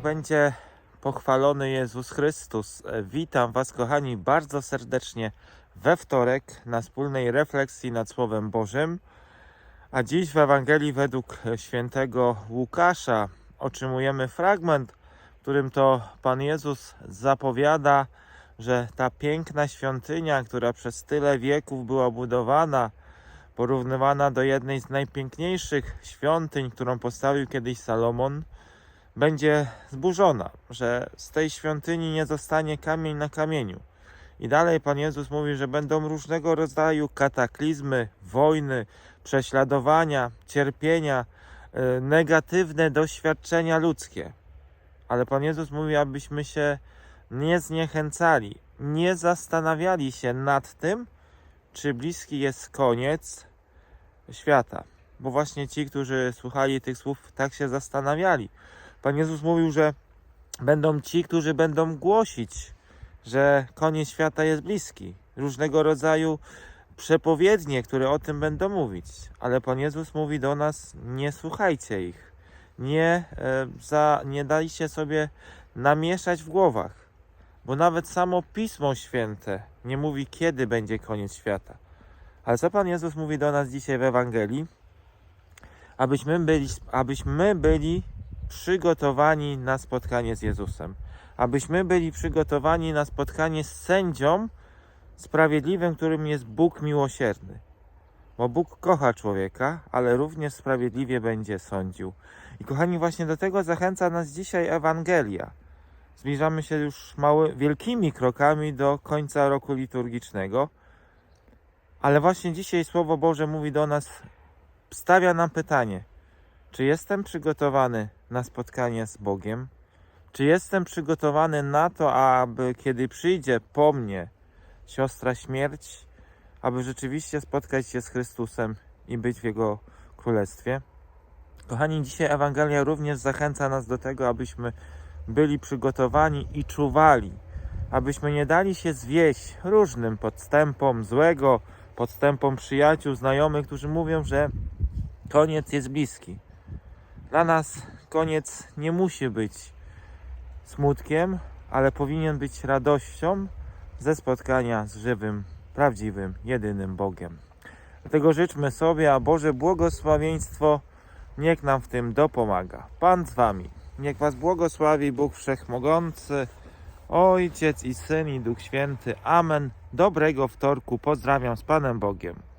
będzie pochwalony Jezus Chrystus. E, Witam Was, kochani, bardzo serdecznie we wtorek na wspólnej refleksji nad Słowem Bożym. A dziś w Ewangelii według świętego Łukasza otrzymujemy fragment, w którym to Pan Jezus zapowiada, że ta piękna świątynia, która przez tyle wieków była budowana, porównywana do jednej z najpiękniejszych świątyń, którą postawił kiedyś Salomon, będzie zburzona, że z tej świątyni nie zostanie kamień na kamieniu. I dalej Pan Jezus mówi, że będą różnego rodzaju kataklizmy, wojny, prześladowania, cierpienia, e, negatywne doświadczenia ludzkie. Ale Pan Jezus mówi, abyśmy się nie zniechęcali, nie zastanawiali się nad tym, czy bliski jest koniec świata. Bo właśnie ci, którzy słuchali tych słów, tak się zastanawiali. Pan Jezus mówił, że będą ci, którzy będą głosić, że koniec świata jest bliski. Różnego rodzaju przepowiednie, które o tym będą mówić. Ale Pan Jezus mówi do nas: nie słuchajcie ich. Nie, e, za, nie dajcie sobie namieszać w głowach. Bo nawet samo Pismo Święte nie mówi, kiedy będzie koniec świata. Ale co Pan Jezus mówi do nas dzisiaj w Ewangelii? Abyśmy byli, abyśmy byli przygotowani na spotkanie z Jezusem. Abyśmy byli przygotowani na spotkanie z sędzią sprawiedliwym, którym jest Bóg miłosierny. Bo Bóg kocha człowieka, ale również sprawiedliwie będzie sądził. I kochani, właśnie do tego zachęca nas dzisiaj Ewangelia. Zbliżamy się już mały, wielkimi krokami do końca roku liturgicznego. Ale właśnie dzisiaj Słowo Boże mówi do nas, stawia nam pytanie, czy jestem przygotowany na spotkanie z Bogiem? Czy jestem przygotowany na to, aby kiedy przyjdzie po mnie siostra śmierć, aby rzeczywiście spotkać się z Chrystusem i być w Jego Królestwie? Kochani, dzisiaj Ewangelia również zachęca nas do tego, abyśmy byli przygotowani i czuwali, abyśmy nie dali się zwieść różnym podstępom złego, podstępom przyjaciół, znajomych, którzy mówią, że koniec jest bliski. Dla nas koniec nie musi być smutkiem, ale powinien być radością ze spotkania z żywym, prawdziwym, jedynym Bogiem. Dlatego życzmy sobie, a Boże błogosławieństwo niech nam w tym dopomaga. Pan z Wami. Niech Was błogosławi Bóg Wszechmogący, Ojciec i Syn i Duch Święty. Amen. Dobrego wtorku. Pozdrawiam z Panem Bogiem.